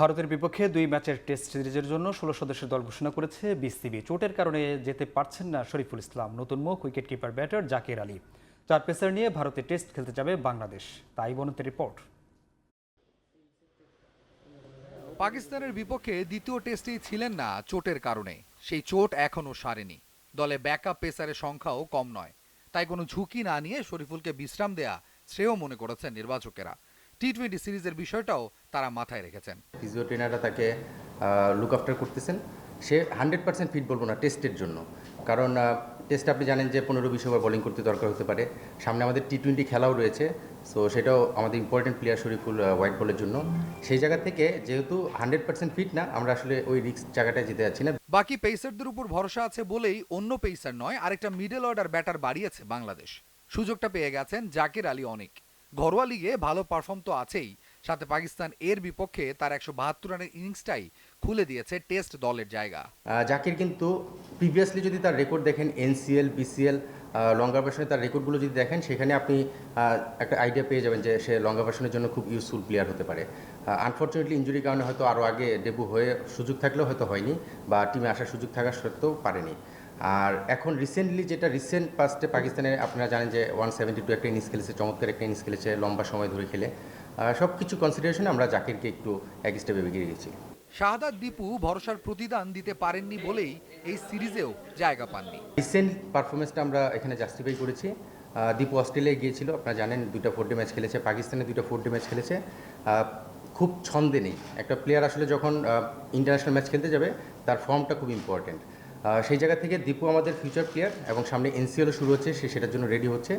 ভারতের বিপক্ষে দুই ম্যাচের টেস্ট সিরিজের জন্য ষোলো সদস্যের দল ঘোষণা করেছে বিসিবি। চোটের কারণে যেতে পারছেন না শরীফুল ইসলাম, নতুন মুখ wicket keeper batter Jaker Ali. চার পেসার নিয়ে ভারতে টেস্ট খেলতে যাবে বাংলাদেশ। তাই বনতের রিপোর্ট। পাকিস্তানের বিপক্ষে দ্বিতীয় টেস্টেই ছিলেন না চোটের কারণে। সেই চোট এখনও সারেনি। দলে ব্যাকআপ পেসারের সংখ্যাও কম নয়। তাই কোনো ঝুঁকি না নিয়ে শরীফুলকে বিশ্রাম দেয়া শ্রেয় মনে করেছেন নির্বাচকেরা। টি টোয়েন্টি সিরিজের বিষয়টাও তারা মাথায় রেখেছেন। ফিজিও ট্রেনাররা তাকে লুক আফটার করতেছেন। সে হান্ড্রেড পার্সেন্ট ফিট বলব না টেস্টের জন্য। কারণ টেস্ট আপনি জানেন যে পনেরো বিশ ওভার বোলিং করতে দরকার হতে পারে। সামনে আমাদের টি টোয়েন্টি খেলাও রয়েছে। সো সেটাও আমাদের ইম্পর্টেন্ট প্লেয়ার শরীফুল হোয়াইট বলের জন্য। সেই জায়গা থেকে যেহেতু হান্ড্রেড পার্সেন্ট ফিট না আমরা আসলে ওই রিস্ক জায়গাটায় যেতে যাচ্ছি না। বাকি পেসারদের উপর ভরসা আছে বলেই অন্য পেসার নয় আরেকটা মিডল অর্ডার ব্যাটার বাড়িয়েছে বাংলাদেশ। সুযোগটা পেয়ে গেছেন জাকির আলী অনেক। ঘরোয়া লিগে ভালো পারফর্ম তো আছেই। সাথে পাকিস্তান এর বিপক্ষে তার একশো বাহাত্তর রানের ইনিংসটাই খুলে দিয়েছে টেস্ট দলের জায়গা। জাকির, কিন্তু প্রিভিয়াসলি যদি তার রেকর্ড দেখেন এনসিএল বিসিএল লঙ্গা ভার্সনে তার রেকর্ডগুলো যদি দেখেন, সেখানে আপনি একটা আইডিয়া পেয়ে যাবেন যে সে লঙ্গা ভার্সনের জন্য খুব ইউজফুল প্লেয়ার হতে পারে। আনফর্চুনেটলি ইঞ্জুরির কারণে হয়তো আরও আগে ডেবু হয়ে সুযোগ থাকলেও হয়তো হয়নি বা টিমে আসার সুযোগ থাকা সত্ত্বেও পারেনি। আর এখন রিসেন্টলি যেটা রিসেন্ট পাস্টে পাকিস্তানের আপনারা জানেন যে ওয়ান সেভেন্টি টু একটা ইনিংস খেলেছে চমৎকার একটা ইনিংস খেলেছে লম্বা সময় ধরে খেলে। সব কিছু কনসিডারেশনে আমরা জাকিরকে একটু এক স্টেপে এগিয়ে গেছি শাহাদাত দীপু ভরসার প্রতিদান দিতে পারেননি বলেই এই সিরিজেও জায়গা পাননি। রিসেন্ট পারফরমেন্সটা আমরা এখানে জাস্টিফাই করেছি। দীপু অস্ট্রেলিয়ায় গিয়েছিল আপনারা জানেন দুইটা ফোর ডে ম্যাচ খেলেছে পাকিস্তানে দুইটা ফোর ডে ম্যাচ খেলেছে খুব ছন্দে নেই। একটা প্লেয়ার আসলে যখন ইন্টারন্যাশনাল ম্যাচ খেলতে যাবে তার ফর্মটা খুব ইম্পর্টেন্ট সেই জায়গা থেকে দীপু আমাদের ফিউচার প্লেয়ার এবং সামনে এনসিএলও শুরু হচ্ছে, সে সেটার জন্য রেডি হচ্ছে।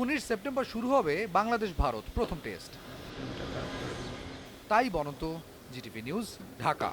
উনিশ সেপ্টেম্বর শুরু হবে বাংলাদেশ ভারত প্রথম টেস্ট তাই বনন্ত জিটিভি নিউজ ঢাকা।